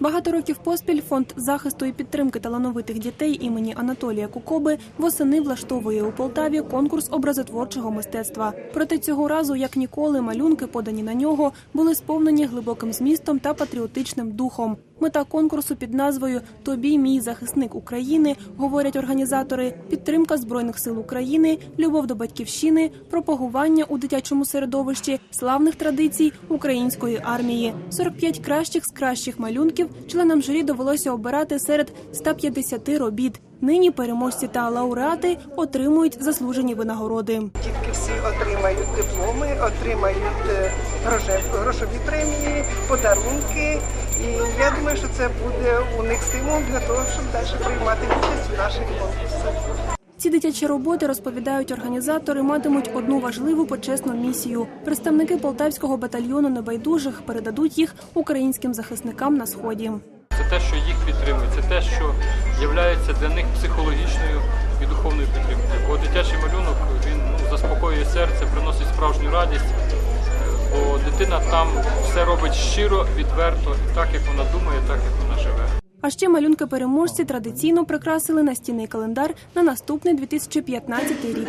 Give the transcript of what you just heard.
Багато років поспіль фонд захисту і підтримки талановитих дітей імені Анатолія Кукоби восени влаштовує у Полтаві конкурс образотворчого мистецтва. Проте цього разу, як ніколи, малюнки, подані на нього, були сповнені глибоким змістом та патріотичним духом. Мета конкурсу під назвою Тобі мій захисник України говорять організатори: підтримка збройних сил України, любов до батьківщини, пропагування у дитячому середовищі, славних традицій української армії. 45 кращих з кращих малюнків членам журі довелося обирати серед 150 робіт. Нині переможці та лауреати отримують заслужені винагороди. Дітки всі отримають дипломи, отримають е, грошові премії, подарунки. І я думаю, що це буде у них стимул для того, щоб далі приймати участь у наших конкурсах. Ці дитячі роботи розповідають організатори, матимуть одну важливу почесну місію. Представники полтавського батальйону небайдужих передадуть їх українським захисникам на сході. Це те, що їх підтримує, це те, що є для них психологічною і духовною підтримкою. Бо дитячий малюнок він ну, заспокоює серце, приносить справжню радість. Бо дитина там все робить щиро, відверто, і так як вона думає, так як вона живе. А ще малюнки переможці традиційно прикрасили настінний календар на наступний 2015 рік.